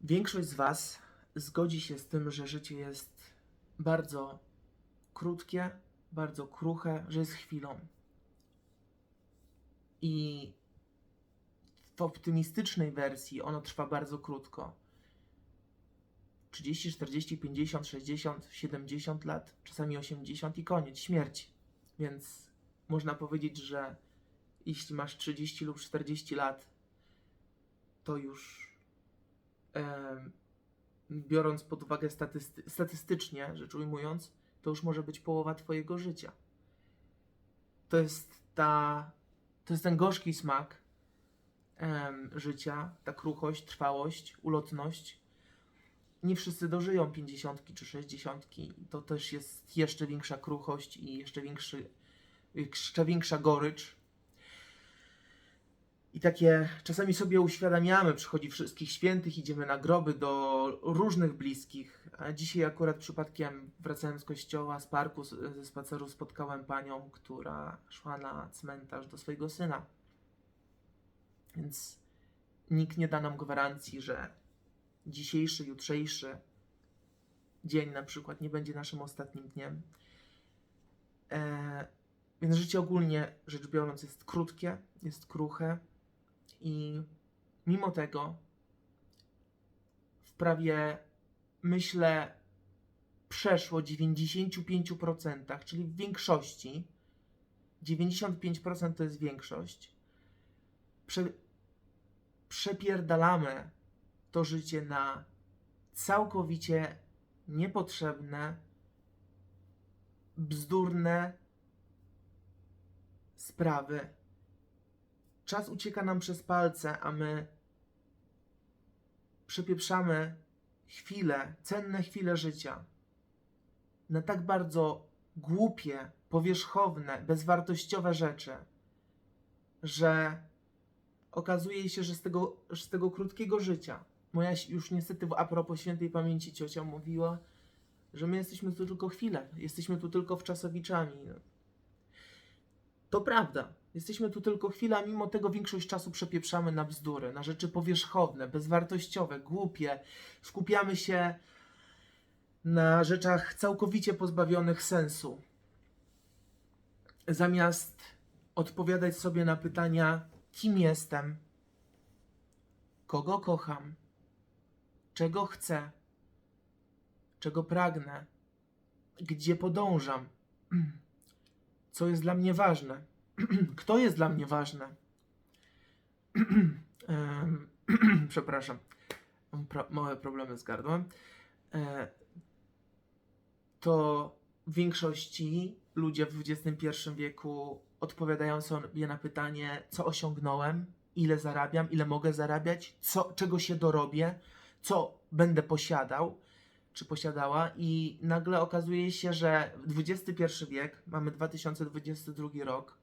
Większość z Was zgodzi się z tym, że życie jest bardzo krótkie, bardzo kruche, że jest chwilą. I w optymistycznej wersji ono trwa bardzo krótko. 30, 40, 50, 60, 70 lat, czasami 80 i koniec, śmierć. Więc można powiedzieć, że jeśli masz 30 lub 40 lat, to już biorąc pod uwagę statysty- statystycznie rzecz ujmując, to już może być połowa Twojego życia. To jest ta, to jest ten gorzki smak życia, ta kruchość, trwałość, ulotność. Nie wszyscy dożyją 50 czy 60. To też jest jeszcze większa kruchość i jeszcze, większy, jeszcze większa gorycz. I takie czasami sobie uświadamiamy, przychodzi wszystkich świętych, idziemy na groby do różnych bliskich. A dzisiaj akurat przypadkiem wracałem z kościoła, z parku, ze spaceru spotkałem panią, która szła na cmentarz do swojego syna. Więc nikt nie da nam gwarancji, że dzisiejszy, jutrzejszy dzień na przykład nie będzie naszym ostatnim dniem. E, więc życie ogólnie rzecz biorąc jest krótkie, jest kruche i mimo tego w prawie myślę przeszło 95%, czyli w większości 95% to jest większość. Prze, przepierdalamy to życie na całkowicie niepotrzebne, bzdurne sprawy. Czas ucieka nam przez palce, a my przepieprzamy chwile, cenne chwile życia na tak bardzo głupie, powierzchowne, bezwartościowe rzeczy, że okazuje się, że z tego, z tego krótkiego życia, moja już niestety a propos świętej pamięci ciocia mówiła, że my jesteśmy tu tylko chwilę, jesteśmy tu tylko wczasowiczami. To prawda, jesteśmy tu tylko chwilę, a mimo tego większość czasu przepieprzamy na bzdury, na rzeczy powierzchowne, bezwartościowe, głupie. Skupiamy się na rzeczach całkowicie pozbawionych sensu. Zamiast odpowiadać sobie na pytania, kim jestem, kogo kocham, czego chcę, czego pragnę, gdzie podążam, co jest dla mnie ważne, kto jest dla mnie ważny. Przepraszam, mam pro, małe problemy z gardłem. E, to w większości ludzie w XXI wieku odpowiadają sobie na pytanie, co osiągnąłem, ile zarabiam, ile mogę zarabiać, co, czego się dorobię, co będę posiadał, czy posiadała, i nagle okazuje się, że XXI wiek, mamy 2022 rok,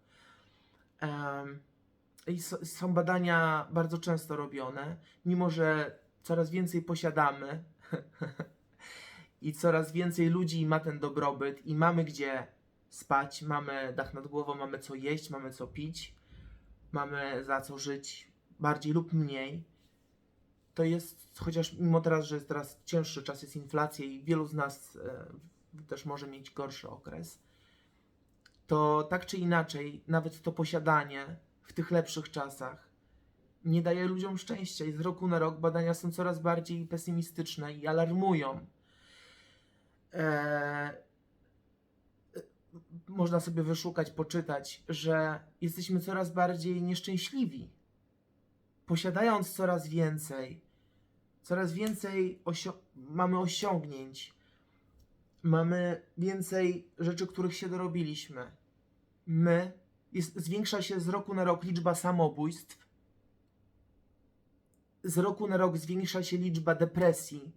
i są badania bardzo często robione, mimo że coraz więcej posiadamy i coraz więcej ludzi ma ten dobrobyt i mamy gdzie spać, mamy dach nad głową, mamy co jeść, mamy co pić, mamy za co żyć, bardziej lub mniej. To jest, chociaż mimo teraz, że jest teraz cięższy czas, jest inflacja i wielu z nas e, też może mieć gorszy okres, to tak czy inaczej, nawet to posiadanie w tych lepszych czasach nie daje ludziom szczęścia i z roku na rok badania są coraz bardziej pesymistyczne i alarmują. Eee, można sobie wyszukać, poczytać, że jesteśmy coraz bardziej nieszczęśliwi. Posiadając coraz więcej, coraz więcej osio- mamy osiągnięć, mamy więcej rzeczy, których się dorobiliśmy. My, jest, zwiększa się z roku na rok liczba samobójstw, z roku na rok zwiększa się liczba depresji,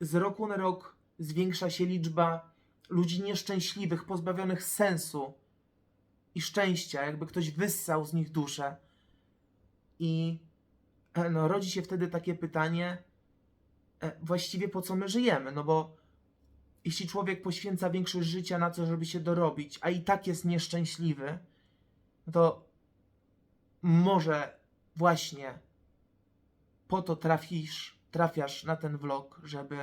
z roku na rok zwiększa się liczba ludzi nieszczęśliwych, pozbawionych sensu i szczęścia, jakby ktoś wyssał z nich duszę. I e, no, rodzi się wtedy takie pytanie, e, właściwie po co my żyjemy? No bo jeśli człowiek poświęca większość życia na to, żeby się dorobić, a i tak jest nieszczęśliwy, no to może właśnie po to trafisz trafiasz na ten vlog, żeby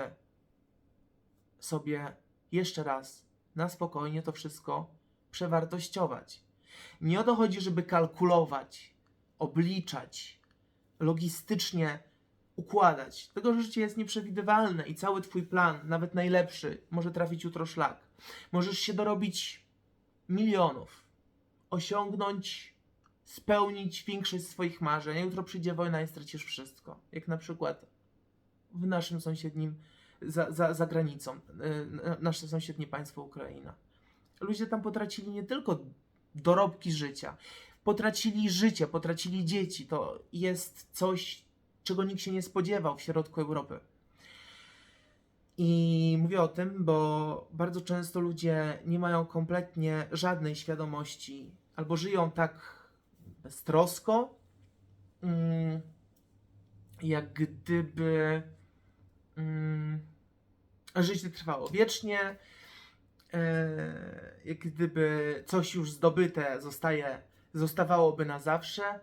sobie jeszcze raz na spokojnie to wszystko przewartościować. Nie o to chodzi, żeby kalkulować, obliczać, logistycznie układać. Tego że życie jest nieprzewidywalne i cały twój plan, nawet najlepszy, może trafić jutro szlak. Możesz się dorobić milionów, osiągnąć, spełnić większość swoich marzeń, jutro przyjdzie wojna i stracisz wszystko. Jak na przykład w naszym sąsiednim, za, za, za granicą, yy, nasze sąsiednie państwo Ukraina. Ludzie tam potracili nie tylko dorobki życia, potracili życie, potracili dzieci. To jest coś, czego nikt się nie spodziewał w środku Europy. I mówię o tym, bo bardzo często ludzie nie mają kompletnie żadnej świadomości, albo żyją tak beztrosko, mm, jak gdyby mm, życie trwało wiecznie, e, jak gdyby coś już zdobyte zostaje, zostawałoby na zawsze.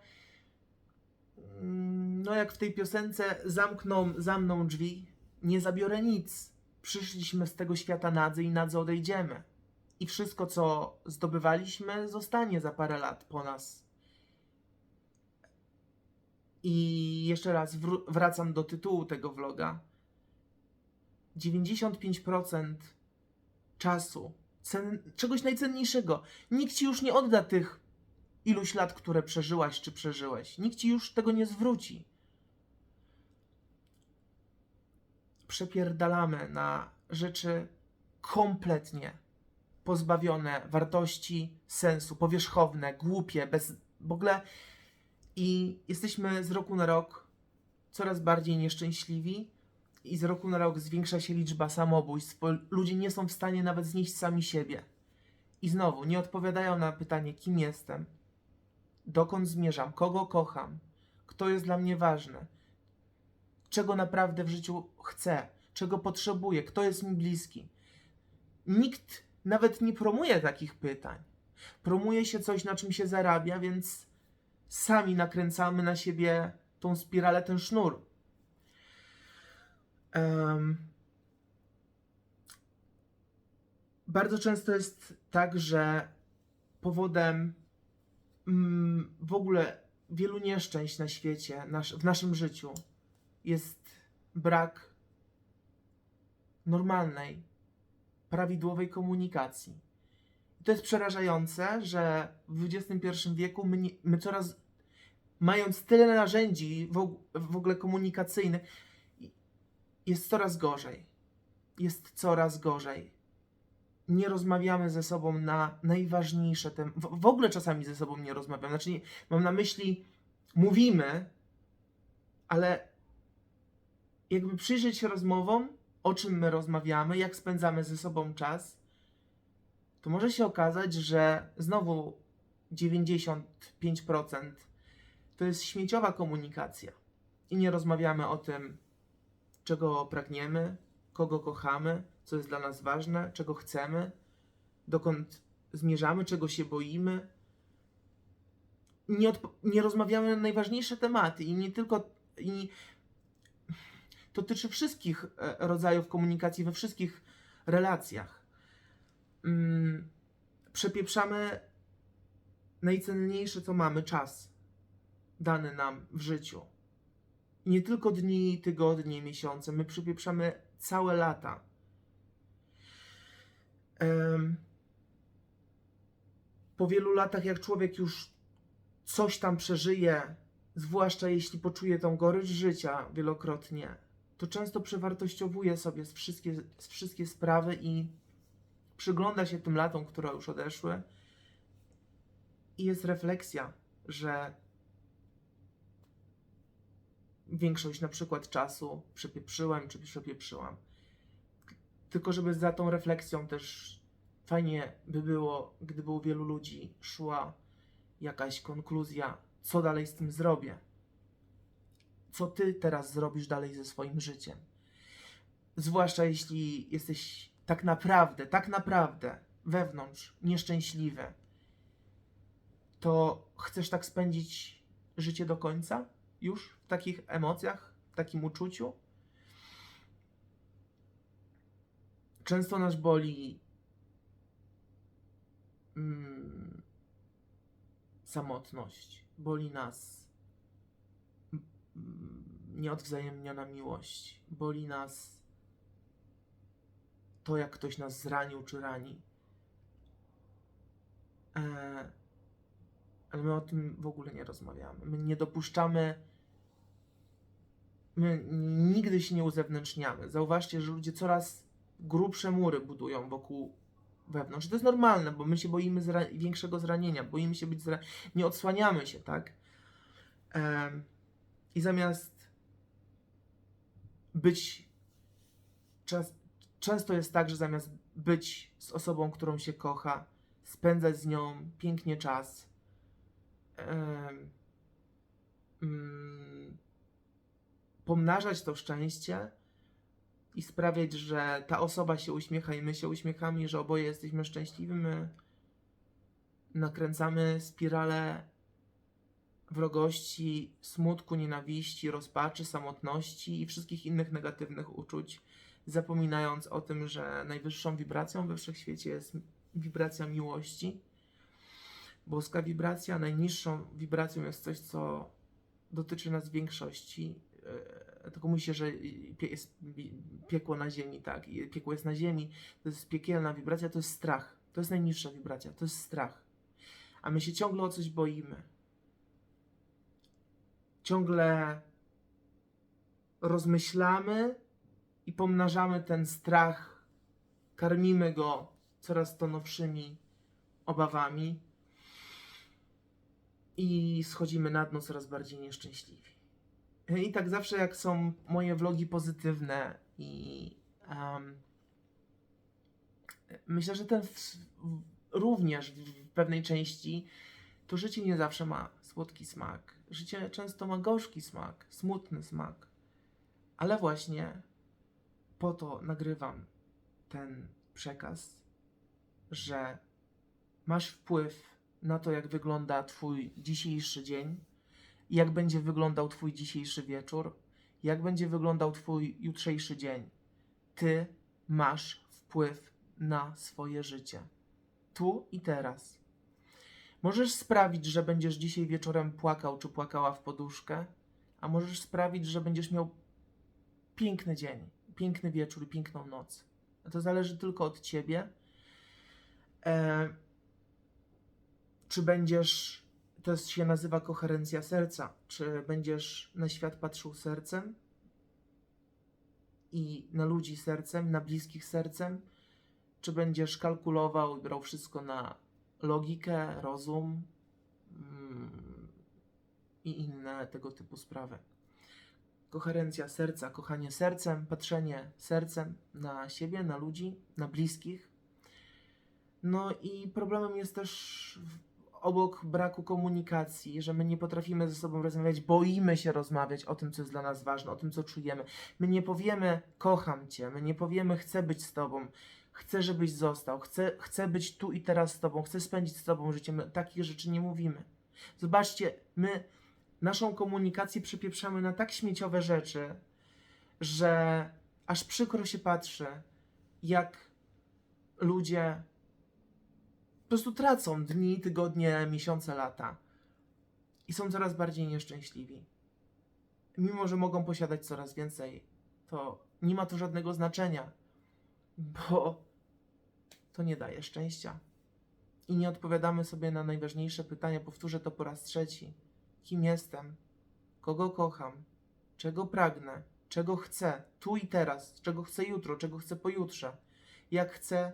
No jak w tej piosence zamkną za mną drzwi, nie zabiorę nic. Przyszliśmy z tego świata nadzy i nadzy odejdziemy. I wszystko, co zdobywaliśmy, zostanie za parę lat po nas. I jeszcze raz wró- wracam do tytułu tego vloga. 95% czasu, czegoś najcenniejszego. Nikt ci już nie odda tych iluś lat, które przeżyłaś czy przeżyłeś. Nikt ci już tego nie zwróci. Przepierdalamy na rzeczy kompletnie pozbawione wartości, sensu, powierzchowne, głupie, bez w ogóle. I jesteśmy z roku na rok coraz bardziej nieszczęśliwi i z roku na rok zwiększa się liczba samobójstw, bo ludzie nie są w stanie nawet znieść sami siebie. I znowu, nie odpowiadają na pytanie, kim jestem, dokąd zmierzam, kogo kocham, kto jest dla mnie ważny, czego naprawdę w życiu chcę, czego potrzebuję, kto jest mi bliski. Nikt nawet nie promuje takich pytań. Promuje się coś, na czym się zarabia, więc sami nakręcamy na siebie tą spiralę, ten sznur. Em, bardzo często jest tak, że powodem mm, w ogóle wielu nieszczęść na świecie, nasz, w naszym życiu jest brak normalnej, prawidłowej komunikacji. To jest przerażające, że w XXI wieku my, my coraz, mając tyle narzędzi w, w ogóle komunikacyjnych, jest coraz gorzej. Jest coraz gorzej. Nie rozmawiamy ze sobą na najważniejsze tematy. W, w ogóle czasami ze sobą nie rozmawiamy. Znaczy, nie, mam na myśli, mówimy, ale jakby przyjrzeć się rozmowom, o czym my rozmawiamy, jak spędzamy ze sobą czas, to może się okazać, że znowu 95% to jest śmieciowa komunikacja. I nie rozmawiamy o tym, czego pragniemy, kogo kochamy, co jest dla nas ważne, czego chcemy, dokąd zmierzamy, czego się boimy. Nie, nie rozmawiamy na najważniejsze tematy i nie tylko. I dotyczy wszystkich e, rodzajów komunikacji, we wszystkich relacjach. Mm, przepieprzamy najcenniejsze, co mamy czas dany nam w życiu nie tylko dni, tygodnie, miesiące, my przypieprzamy całe lata. Po wielu latach, jak człowiek już coś tam przeżyje, zwłaszcza jeśli poczuje tą gorycz życia wielokrotnie, to często przewartościowuje sobie wszystkie, wszystkie sprawy i przygląda się tym latom, które już odeszły. I jest refleksja, że większość na przykład czasu przepieprzyłem czy przepieprzyłam. Tylko żeby za tą refleksją też fajnie by było, gdyby u wielu ludzi szła jakaś konkluzja, co dalej z tym zrobię co ty teraz zrobisz dalej ze swoim życiem. Zwłaszcza jeśli jesteś tak naprawdę, tak naprawdę wewnątrz nieszczęśliwy, to chcesz tak spędzić życie do końca? Już w takich emocjach, w takim uczuciu? Często nas boli mm, samotność, boli nas nieodwzajemniona miłość, boli nas to, jak ktoś nas zranił czy rani. E, ale my o tym w ogóle nie rozmawiamy. My nie dopuszczamy. My nigdy się nie uzewnętrzniamy. Zauważcie, że ludzie coraz grubsze mury budują wokół wewnątrz. To jest normalne, bo my się boimy zra- większego zranienia, boimy się być zra- nie odsłaniamy się, tak? Em, I zamiast być czas, często jest tak, że zamiast być z osobą, którą się kocha, spędzać z nią pięknie czas, mm, pomnażać to szczęście i sprawiać, że ta osoba się uśmiecha i my się uśmiechamy, że oboje jesteśmy szczęśliwi, my nakręcamy spiralę wrogości, smutku, nienawiści, rozpaczy, samotności i wszystkich innych negatywnych uczuć, zapominając o tym, że najwyższą wibracją we wszechświecie jest wibracja miłości. Boska wibracja, najniższą wibracją jest coś, co dotyczy nas w większości. E, Tylko mówi się, że jest piekło na ziemi, tak, piekło jest na ziemi, to jest piekielna wibracja, to jest strach. To jest najniższa wibracja, to jest strach. A my się ciągle o coś boimy. Ciągle rozmyślamy i pomnażamy ten strach, karmimy go coraz to nowszymi obawami i schodzimy na dno coraz bardziej nieszczęśliwi. I tak zawsze jak są moje vlogi pozytywne i em, myślę, że ten w, w, również w, w pewnej części to życie nie zawsze ma słodki smak. Życie często ma gorzki smak, smutny smak. Ale właśnie po to nagrywam ten przekaz, że masz wpływ na to, jak wygląda Twój dzisiejszy dzień, jak będzie wyglądał Twój dzisiejszy wieczór, jak będzie wyglądał Twój jutrzejszy dzień. Ty masz wpływ na swoje życie. Tu i teraz. Możesz sprawić, że będziesz dzisiaj wieczorem płakał czy płakała w poduszkę, a możesz sprawić, że będziesz miał piękny dzień, piękny wieczór piękną noc. A to zależy tylko od ciebie. E, czy będziesz, to się nazywa koherencja serca, czy będziesz na świat patrzył sercem i na ludzi sercem, na bliskich sercem, czy będziesz kalkulował i brał wszystko na logikę, rozum mm, i inne tego typu sprawy. Koherencja serca, kochanie sercem, patrzenie sercem na siebie, na ludzi, na bliskich. No i problemem jest też obok braku komunikacji, że my nie potrafimy ze sobą rozmawiać, boimy się rozmawiać o tym, co jest dla nas ważne, o tym, co czujemy. My nie powiemy kocham cię, my nie powiemy chcę być z tobą, chcę, żebyś został, chcę, chcę być tu i teraz z tobą, chcę spędzić z tobą życie. My takich rzeczy nie mówimy. Zobaczcie, my naszą komunikację przypieprzamy na tak śmieciowe rzeczy, że aż przykro się patrzy, jak ludzie po prostu tracą dni, tygodnie, miesiące, lata i są coraz bardziej nieszczęśliwi. Mimo, że mogą posiadać coraz więcej, to nie ma to żadnego znaczenia, bo to nie daje szczęścia. I nie odpowiadamy sobie na najważniejsze pytania. Powtórzę to po raz trzeci. Kim jestem? Kogo kocham? Czego pragnę? Czego chcę? Tu i teraz. Czego chcę jutro? Czego chcę pojutrze? Jak chcę?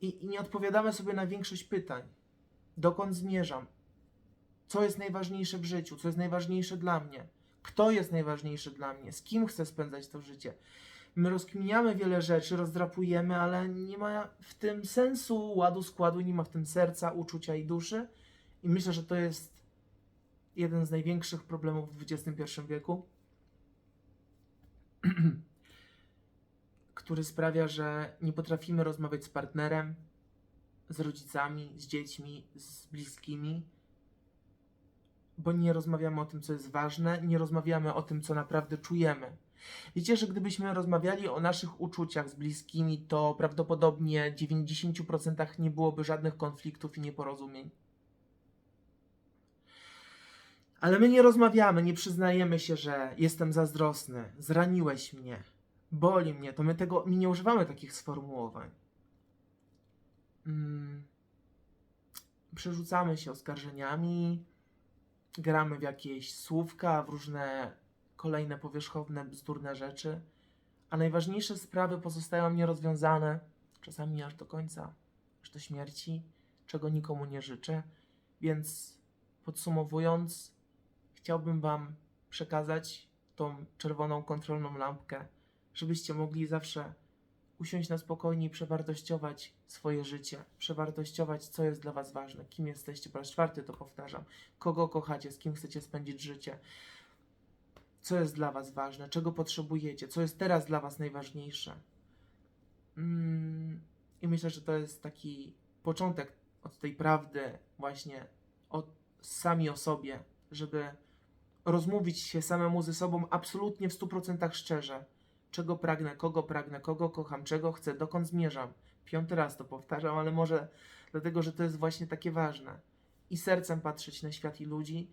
I, I nie odpowiadamy sobie na większość pytań. Dokąd zmierzam? Co jest najważniejsze w życiu? Co jest najważniejsze dla mnie? Kto jest najważniejszy dla mnie? Z kim chcę spędzać to życie? My rozkminiamy wiele rzeczy, rozdrapujemy, ale nie ma w tym sensu, ładu, składu, nie ma w tym serca, uczucia i duszy. I myślę, że to jest jeden z największych problemów w XXI wieku, który sprawia, że nie potrafimy rozmawiać z partnerem, z rodzicami, z dziećmi, z bliskimi, bo nie rozmawiamy o tym, co jest ważne, nie rozmawiamy o tym, co naprawdę czujemy. Wiecie, że gdybyśmy rozmawiali o naszych uczuciach z bliskimi, to prawdopodobnie w 90% nie byłoby żadnych konfliktów i nieporozumień. Ale my nie rozmawiamy, nie przyznajemy się, że jestem zazdrosny, zraniłeś mnie, boli mnie, to my tego my nie używamy takich sformułowań. Mm. Przerzucamy się oskarżeniami, gramy w jakieś słówka, w różne kolejne powierzchowne, bzdurne rzeczy, a najważniejsze sprawy pozostają nierozwiązane, czasami aż do końca, aż do śmierci, czego nikomu nie życzę. Więc podsumowując, chciałbym Wam przekazać tą czerwoną kontrolną lampkę, żebyście mogli zawsze usiąść na spokojnie i przewartościować swoje życie, przewartościować, co jest dla Was ważne, kim jesteście. Po raz czwarty to powtarzam. Kogo kochacie, z kim chcecie spędzić życie, co jest dla Was ważne, czego potrzebujecie, co jest teraz dla Was najważniejsze. Mm, I myślę, że to jest taki początek od tej prawdy, właśnie od, sami o sobie, żeby rozmówić się samemu ze sobą absolutnie w 100% szczerze. Czego pragnę, kogo pragnę, kogo kocham, czego chcę, dokąd zmierzam. Piąty raz to powtarzam, ale może dlatego, że to jest właśnie takie ważne. I sercem patrzeć na świat i ludzi.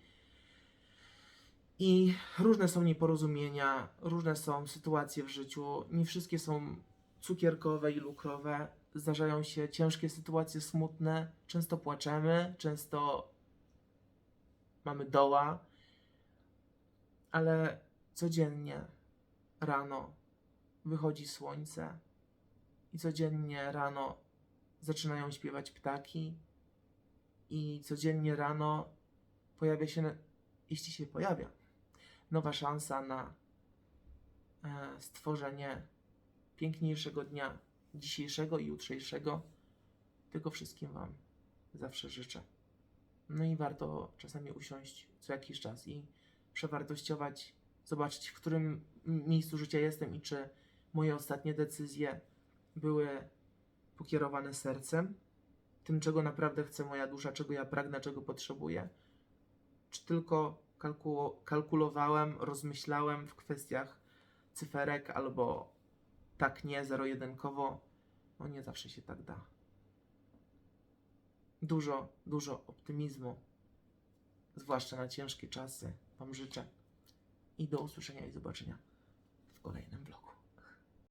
I różne są nieporozumienia, różne są sytuacje w życiu. Nie wszystkie są cukierkowe i lukrowe. Zdarzają się ciężkie sytuacje, smutne. Często płaczemy, często mamy doła, ale codziennie rano wychodzi słońce i codziennie rano zaczynają śpiewać ptaki i codziennie rano pojawia się, jeśli się pojawia, nowa szansa na e, stworzenie piękniejszego dnia dzisiejszego i jutrzejszego. Tego wszystkim Wam zawsze życzę. No i warto czasami usiąść co jakiś czas i przewartościować, zobaczyć, w którym miejscu życia jestem i czy moje ostatnie decyzje były pokierowane sercem, tym, czego naprawdę chce moja dusza, czego ja pragnę, czego potrzebuję, czy tylko kalku- kalkulowałem, rozmyślałem w kwestiach cyferek albo tak nie, zero-jedynkowo. No nie zawsze się tak da. Dużo, dużo optymizmu, zwłaszcza na ciężkie czasy, Wam życzę. I do usłyszenia i zobaczenia w kolejnym vlogu.